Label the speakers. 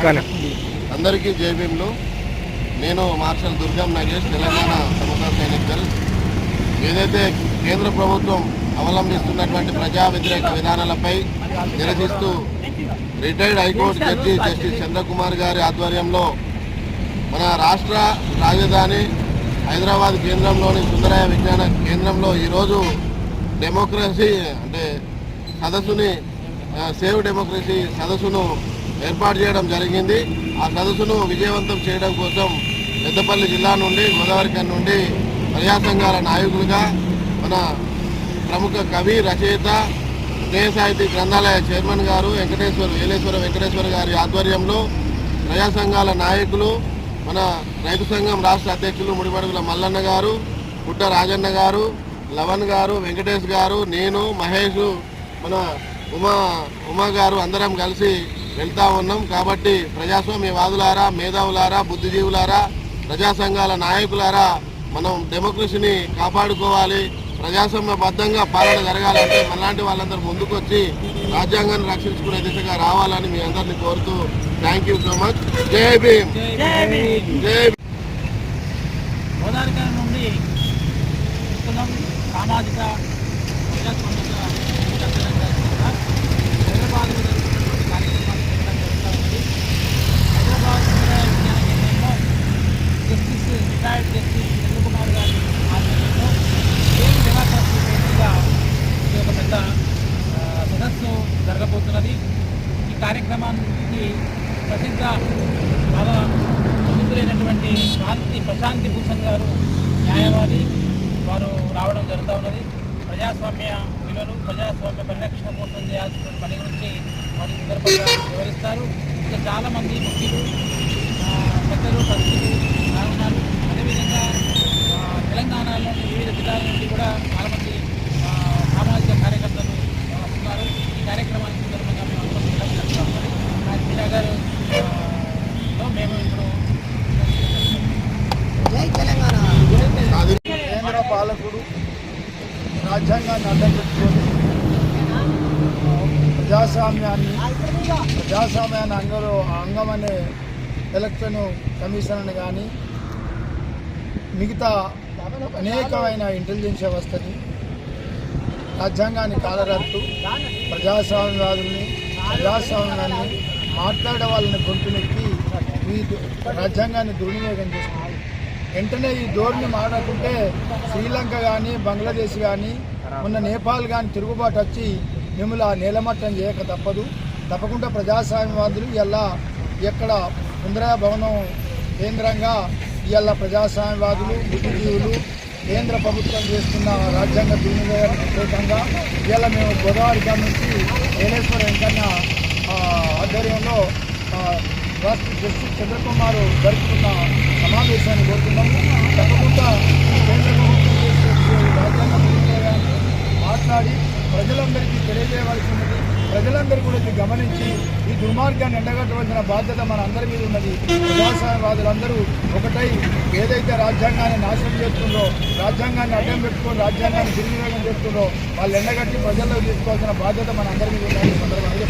Speaker 1: అందరికీ జైభీంలు నేను మార్షల్ దుర్గం నగేష్ తెలంగాణ సమగ్ర సైనిక్ ఏదైతే కేంద్ర ప్రభుత్వం అవలంబిస్తున్నటువంటి ప్రజా వ్యతిరేక విధానాలపై నిరసిస్తూ retired high court judge justice Chandrakumar గారి ఆధ్వర్యంలో మన రాష్ట్ర రాజధాని హైదరాబాద్ కేంద్రంలోని సుందరయ విజ్ఞాన కేంద్రంలో ఈరోజు డెమోక్రసీ అంటే సదస్సుని సేవ్ డెమోక్రసీ సదస్సును ఏర్పాటు చేయడం జరిగింది. ఆ సదస్సును విజయవంతం చేయడం కోసం పెద్దపల్లి జిల్లా నుండి గోదావరి నుండి ప్రజా సంఘాల నాయకులుగా మన ప్రముఖ కవి రచయిత స్నేహ సాహితీ గ్రంథాలయ చైర్మన్ గారు వెంకటేశ్వర వేలేశ్వర వెంకటేశ్వర గారి ఆధ్వర్యంలో ప్రజా సంఘాల నాయకులు మన రైతు సంఘం రాష్ట్ర అధ్యక్షులు ముడిపడుగుల మల్లన్న గారు పుట్ట రాజన్న గారు లవన్ గారు వెంకటేష్ గారు నేను మహేష్ మన ఉమా ఉమా గారు అందరం కలిసి వెళ్తా ఉన్నాం కాబట్టి ప్రజాస్వామ్యవాదులారా మేధావులారా బుద్ధిజీవులారా ప్రజా సంఘాల నాయకులారా మనం డెమోక్రసీని కాపాడుకోవాలి ప్రజాస్వామ్యబద్ధంగా పాలన జరగాలంటే మనలాంటి వాళ్ళందరూ ముందుకొచ్చి రాజ్యాంగాన్ని రక్షించుకునే దిశగా రావాలని మీ అందరిని కోరుతూ థ్యాంక్ యూ సో మచ్ జై భీమ్. జై
Speaker 2: గోదావరి నుండి సామాజిక ప్రజాస్వామిక హైదరాబాద్ జరుగుతున్నటువంటి కార్యక్రమాలు చేయడం జరుగుతూ ఉంది హైదరాబాద్ విజ్ఞాన కేంద్రంలో జస్టిస్ రిటైర్డ్ జస్టిస్ చంద్రకుమార్ గారి ఆధ్వర్యంలో సేమ్ డెమోక్రసీ పేరుగా ఇది ఒక పెద్ద ఆ, సదస్సు జరగబోతున్నది ఈ కార్యక్రమానికి ప్రసిద్ధ బాగా ప్రసిద్ధులైనటువంటి శాంతి ప్రశాంతి భూషణ్ గారు న్యాయవాది. వారు రావడం జరుగుతూ ఉన్నది. ప్రజాస్వామ్య విలువలు ప్రజాస్వామ్య పరిరక్షణ కోసం చేయాల్సిన పని గురించి వారి సందర్భంగా వివరిస్తారు. ఇంకా చాలామంది ముఖ్యులు పెద్దలు పరిస్థితులు ఉన్నారు అదేవిధంగా తెలంగాణలోని వివిధ జిల్లాల నుండి కూడా చాలామంది ఆ, సామాజిక కార్యకర్తలు ఆ, వస్తున్నారు ఈ కార్యక్రమానికి సందర్భంగా మేము అందరం కూడా జరుపుతా ఉన్నది రాజకీయ గారు ఆ, లో మేము ఇప్పుడు
Speaker 1: అది
Speaker 3: కేంద్ర పాలకుడు రాజ్యాంగాన్ని అడ్డం పెట్టుకొని ప్రజాస్వామ్యాన్ని ప్రజాస్వామ్యాన్ని అంగలో అంగం అనే ఎలక్షన్ కమిషన్ కానీ మిగతా అనేకమైన ఇంటెలిజెన్స్ వ్యవస్థని రాజ్యాంగాన్ని కాలరాడుతూ ప్రజాస్వామ్యవాదుల్ని ప్రజాస్వామ్యాన్ని మాట్లాడే వాళ్ళని గొంతునెక్కి ఈ రాజ్యాంగాన్ని దుర్వినియోగం చేస్తున్నారు వెంటనే ఈ ధోరణి మాట్లాడుకుంటే శ్రీలంక కానీ బంగ్లాదేశ్ కానీ మొన్న నేపాల్ కానీ తిరుగుబాటు వచ్చి మిమ్మల్ని ఆ నేలమట్టం చేయక తప్పదు. తప్పకుండా ప్రజాస్వామ్యవాదులు ఇలా ఎక్కడ ఇందిరా భవనం కేంద్రంగా ఇవాళ ప్రజాస్వామ్యవాదులు బుద్ధిజీవులు కేంద్ర ప్రభుత్వం చేస్తున్న రాజ్యాంగ దుర్వినియోగానికి వ్యతిరేకంగా ఇవాళ మేము గోదావరి నుంచి వేలేశ్వర వెంకన్న ఆధ్వర్యంలో జస్టిస్ చంద్రకుమార్ జరుపుకున్న సమావేశాన్ని కోరుతున్నాము. తప్పకుండా కేంద్ర ప్రభుత్వం రాజ్యాంగ మాట్లాడి ప్రజలందరికీ తెలియజేయవలసినది. ప్రజలందరూ కూడా ఇది గమనించి ఈ దుర్మార్గాన్ని ఎండగట్టవలసిన బాధ్యత మన అందరి మీద ఉన్నది. ప్రజాస్వామ్యవాదులందరూ ఒకటై ఏదైతే రాజ్యాంగాన్ని నాశనం చేస్తుందో రాజ్యాంగాన్ని అడ్డం పెట్టుకొని రాజ్యాంగాన్ని దుర్వినియోగం చేస్తుందో వాళ్ళు ఎండగట్టి ప్రజల్లో తీసుకోవాల్సిన బాధ్యత మన అందరి మీద ఉన్నది. సందర్భంగా